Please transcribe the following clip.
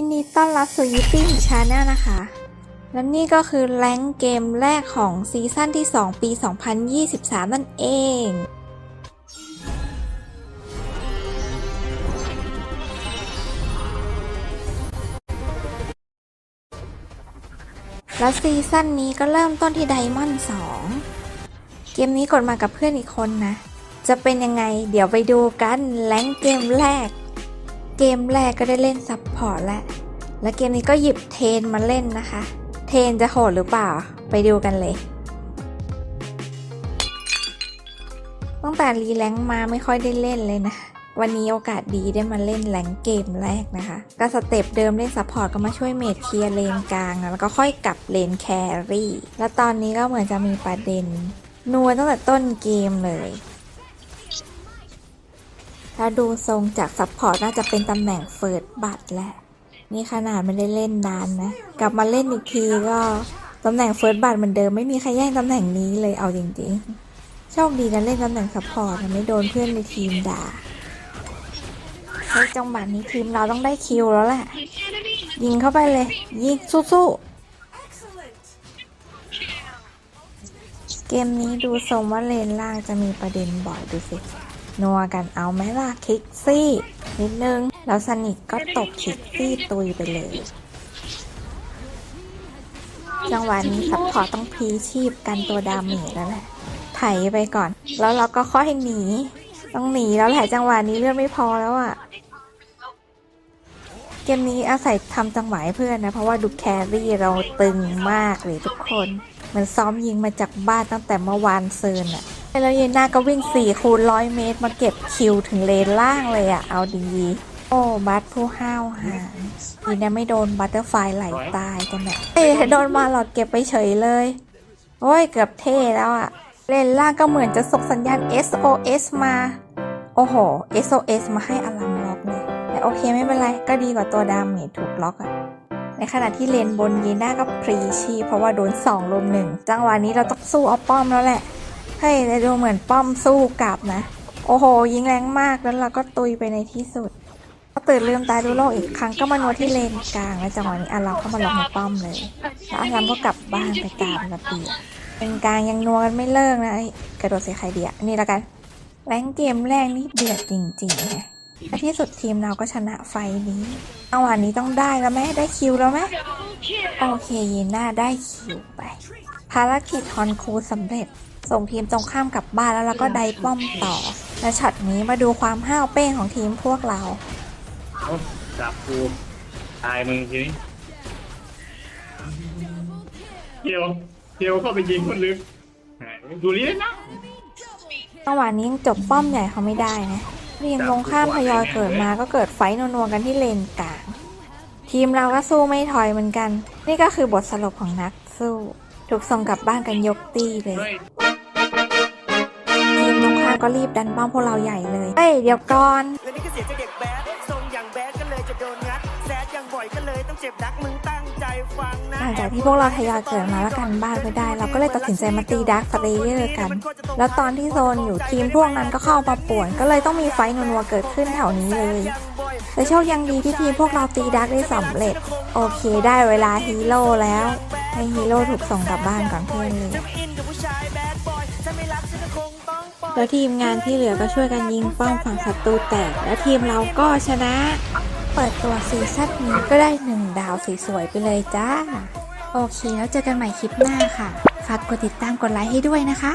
ยินดีต้อนรับสู่ยิปปี้ชาแนลนะคะ และนี่ก็คือแรงค์เกมแรกของซีซั่นที่ 2 ปี 2023 นั่นเอง และซีซั่นนี้ก็เริ่มต้นที่ไดมอนด์2เกมนี้กดมากับเพื่อนอีกคนนะ จะเป็นยังไงเดี๋ยวไปดูกันแรงค์เกมแรก เกมแรกก็ได้เล่นซับพอร์ตแล้ว และเกมนี้ก็หยิบเทนมาเล่นนะคะ เทนจะโหดหรือเปล่า ไปดูกันเลย ตั้งแต่รีแลงมาไม่ค่อยได้เล่นเลยนะ วันนี้โอกาสดีได้มาเล่นแรงเกมแรกนะคะ ก็สเต็ปเดิมเล่นซัพพอร์ตก็มาช่วยเมดเคลียร์เลนกลาง แล้วก็ค่อยกลับเลนแครี่ แล้วตอนนี้ก็เหมือนจะมีประเด็นนัวตั้งแต่ต้นเกมเลย ถ้าดูทรงจากซัพพอร์ตน่าจะเป็นตำแหน่งเฟิร์สบัตแหละ นี่ขนาดไม่ได้เล่นนานนะ กลับมาเล่นอีกทีก็ตำแหน่งเฟิร์สบัตเหมือนเดิมไม่มีใครแย่งตำแหน่งนี้เลยเอาจริงๆ โชคดีนะเล่นตำแหน่งซัพพอร์ตไม่โดนเพื่อนในทีมด่าเฮ้จังหวะนี้ทีมเราต้องได้คิวแล้วแหละ ยิงเข้าไปเลย ยิงสู้ๆเกมนี้ดูทรงว่าเลนล่างจะมีประเด็นบ่อยดูสิ นัวกันเอาไหมล่ะคิกซี่ นิดนึง แล้วสนิทก็ตกคิกซี่ตุยไปเลย จังหวะนี้ซัพพอร์ตต้องพีชีพกันตัวดาเมจแล้วแหละไถไปก่อน แล้วเราก็ค่อยหนี ต้องหนีแล้วแหละจังหวะนี้เลือดไม่พอแล้วอะ่ะเกมนี้อาศัยทำจังหวะให้เพื่อนนะ เพราะว่าดูแครี่เราตึงมากเลยทุกคน มันซ้อมยิงมาจากบ้านตั้งแต่เมื่อวานเซืนอะ แล้วเยน่าก็วิ่ง4คูณร้อยเมตร มาเก็บคิวถึงเลนล่างเลยอะเอาดีโอ้บัตผู้ห้าวหาดีนะไม่โดนบัตเตอร์ไฟไหลตายกันเนี่ยเอ้ยโดนมาหลอดเก็บไปเฉยเลย โอ้ยเกือบเท่แล้วอะเลนล่างก็เหมือนจะส่งสัญญาณ SOS มา โอ้โห SOS มาให้อลัมล็อกเลยแต่โอเคไม่เป็นไร ก็ดีกว่าตัวดาเมจถูกล็อกอะในขณะที่เลนบนยีน่าก็พรีชี เพราะว่าโดน2ลุมหนึ่งจังหวะนี้เราต้องสู้เอาป้อมแล้วแหละ เฮ้ยแต่ดูเหมือนป้อมสู้กลับนะ โอ้โห ยิงแรงมากแล้วเราก็ตุยไปในที่สุด ก็ตื่นลืมตาดูโลกอีกครั้งก็มานัวที่เลนกลางแล้วจังหวะนี้อารัมก็มาล็อกในป้อมเลยแล้วอารัมก็กลับบ้านไปตามระเบียบเป็นกลางยังนัวกันไม่เลิกนะไอ้กระโดดใส่ใครเดียนี่ละกันแรงเกมแรกนี่เดือดจริงๆนะ และที่สุดทีมเราก็ชนะไฟนี้จังหวะนี้ต้องได้แล้วไหมได้คิวแล้วไหมโอเคเยน่าได้คิวไป ภารกิจฮอนคูสำเร็จ ส่งทีมตรงข้ามกลับบ้านแล้วเราก็ไดป้อมต่อ และช็อตนี้มาดูความห้าวเป้งของทีมพวกเราเอาจับกูตายมึงทีนี้เที่ยวเที่ยวเข้าไปยิงคนลึกไหนดูนี่เลยนะจังหวะนี้ยังจบป้อมใหญ่เขาไม่ได้นะ ทีมตรงข้ามทยอยเกิดมาก็เกิดไฟนัวๆกันที่เลนกลาง ทีมเราก็สู้ไม่ถอยเหมือนกัน นี่ก็คือบทสรุปของนักสู้ ถูกส่งกลับบ้านกันยกตี้เลยเฮ้ยทีมตรงข้ามก็รีบดันป้อมพวกเราใหญ่เลยเฮ้ยเดี๋ยวก่อน จะโดนงัดแซดย่างบ่อยก็เลยต้องเจ็บดักมึงตั้งใจฟังนะหลังจากที่พวกเราทยอยเกิดมาแล้วกันบ้านไปได้ เราก็เลยตัดสินใจมาตีดาร์คสเลเยอร์กัน แล้วตอนที่โซนอยู่ทีมพวกนั้นก็เข้ามาป่วน ก็เลยต้องมีไฟท์นัวๆเกิดขึ้นแถวนี้เลยแต่โชคยังดีที่ทีมพวกเราตีดาร์กได้สำเร็จ โอเคได้เวลาฮีโร่แล้วให้ฮีโร่ถูกส่งกลับบ้านก่อนเพื่อนเลยแบดบอยถ้าไม่รักฉันก็คงต้องปล่อยแล้วทีมงานที่เหลือก็ช่วยกันยิงป้อมฝั่งศัตรูแตก และทีมเราก็ชนะ เปิดตัวซีซั่นนี้ก็ได้หนึ่งดาวสวยๆไปเลยจ้า โอเคแล้วเจอกันใหม่คลิปหน้าค่ะ ฝากกดติดตามกดไลค์ให้ด้วยนะคะ